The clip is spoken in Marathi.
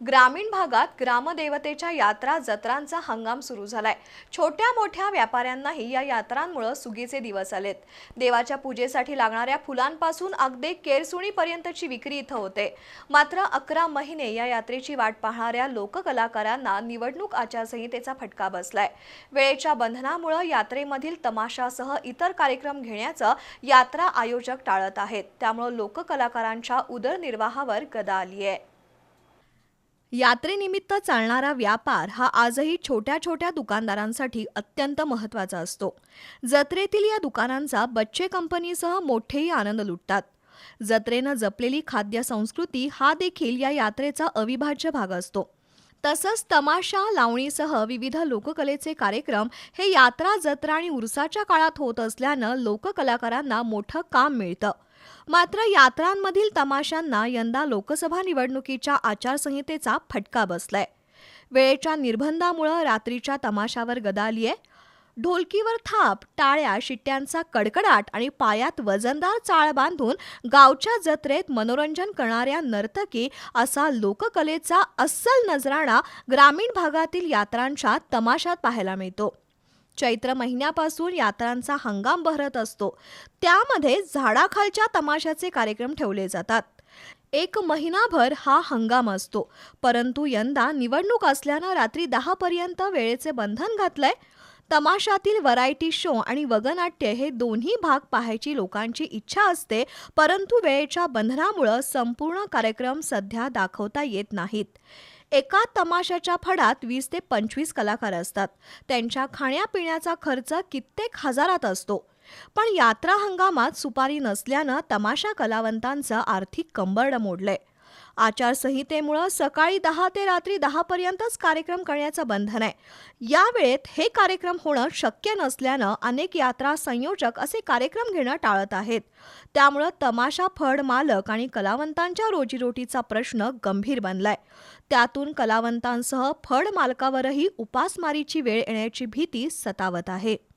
ग्रामीण भागात ग्रामदेवतेच्या यात्रा जत्रांचा हंगाम सुरू झालाय. छोट्या मोठ्या व्यापाऱ्यांनाही या यात्रांमुळे सुगीचे दिवस आलेत. देवाच्या पूजेसाठी लागणाऱ्या फुलांपासून अगदी केरसुणीपर्यंतची विक्री इथं होते. मात्र अकरा महिने या यात्रेची वाट पाहणाऱ्या लोककलाकारांना निवडणूक आचारसंहितेचा फटका बसलाय. वेळेच्या बंधनामुळे यात्रेमधील तमाशासह इतर कार्यक्रम घेण्याचं यात्रा आयोजक टाळत आहेत. त्यामुळे लोककलाकारांच्या उदरनिर्वाहावर गदा आली आहे यात्रेनिमित्त चालणारा व्यापार हा आजही छोट्या छोट्या दुकानदारांसाठी अत्यंत महत्त्वाचा असतो. जत्रेतील या दुकानांचा बच्चे कंपनीसह मोठेही आनंद लुटतात. जत्रेनं जपलेली खाद्य संस्कृती हा देखील या यात्रेचा अविभाज्य भाग असतो. तसंच तमाशा लावणीसह विविध लोककलेचे कार्यक्रम हे यात्रा जत्रा आणि उरसाच्या काळात होत असल्यानं लोककलाकारांना मोठं काम मिळतं. मात्र यात्रांमधील तमाशांना यंदा लोकसभा निवडणुकीच्या आचारसंहितेचा फटका बसलाय. वेळेच्या निर्बंधामुळं रात्रीच्या तमाशावर गदा आहे ढोलकीवर थाप टाळ्या शिट्ट्यांचा कडकडाट आणि पायात वजनदार चाळ बांधून गावच्या जत्रेत मनोरंजन करणाऱ्या नर्तकी असा लोककलेचा अस्सल नजराणा ग्रामीण भागातील यात्रांच्या तमाशात पाहायला मिळतो. चैत्र महिन्यापासून यात्रांचा हंगाम बहरत असतो. त्यामध्ये झाडाखालच्या तमाशाचे कार्यक्रम ठेवले जातात. एक महिनाभर हा हंगाम असतो. परंतु यंदा निवडणूक असल्यानं रात्री दहापर्यंत वेळेचे बंधन घातलंय. तमाशातील व्हरायटी शो आणि वगनाट्य हे दोन्ही भाग पाहायची लोकांची इच्छा असते परंतु वेळेच्या बंधनामुळं संपूर्ण कार्यक्रम सध्या दाखवता येत नाहीत. एका तमाशाच्या फडात वीस ते पंचवीस कलाकार असतात. त्यांच्या खाण्यापिण्याचा खर्च कित्येक हजारात असतो. पण यात्रा हंगामात सुपारी नसल्यानं तमाशा कलावंतांचं आर्थिक कंबरडं मोडलंय. आचारसंहितेमुळं सकाळी दहा ते रात्री दहापर्यंतच कार्यक्रम करण्याचं बंधन आहे. या वेळेत हे कार्यक्रम होणं शक्य नसल्यानं अनेक यात्रा संयोजक असे कार्यक्रम घेणं टाळत आहेत. त्यामुळं तमाशा फड मालक आणि कलावंतांच्या रोजीरोटीचा प्रश्न गंभीर बनलाय. त्यातून कलावंतांसह फड मालकावरही उपासमारीची वेळ येण्याची भीती सतावत आहे.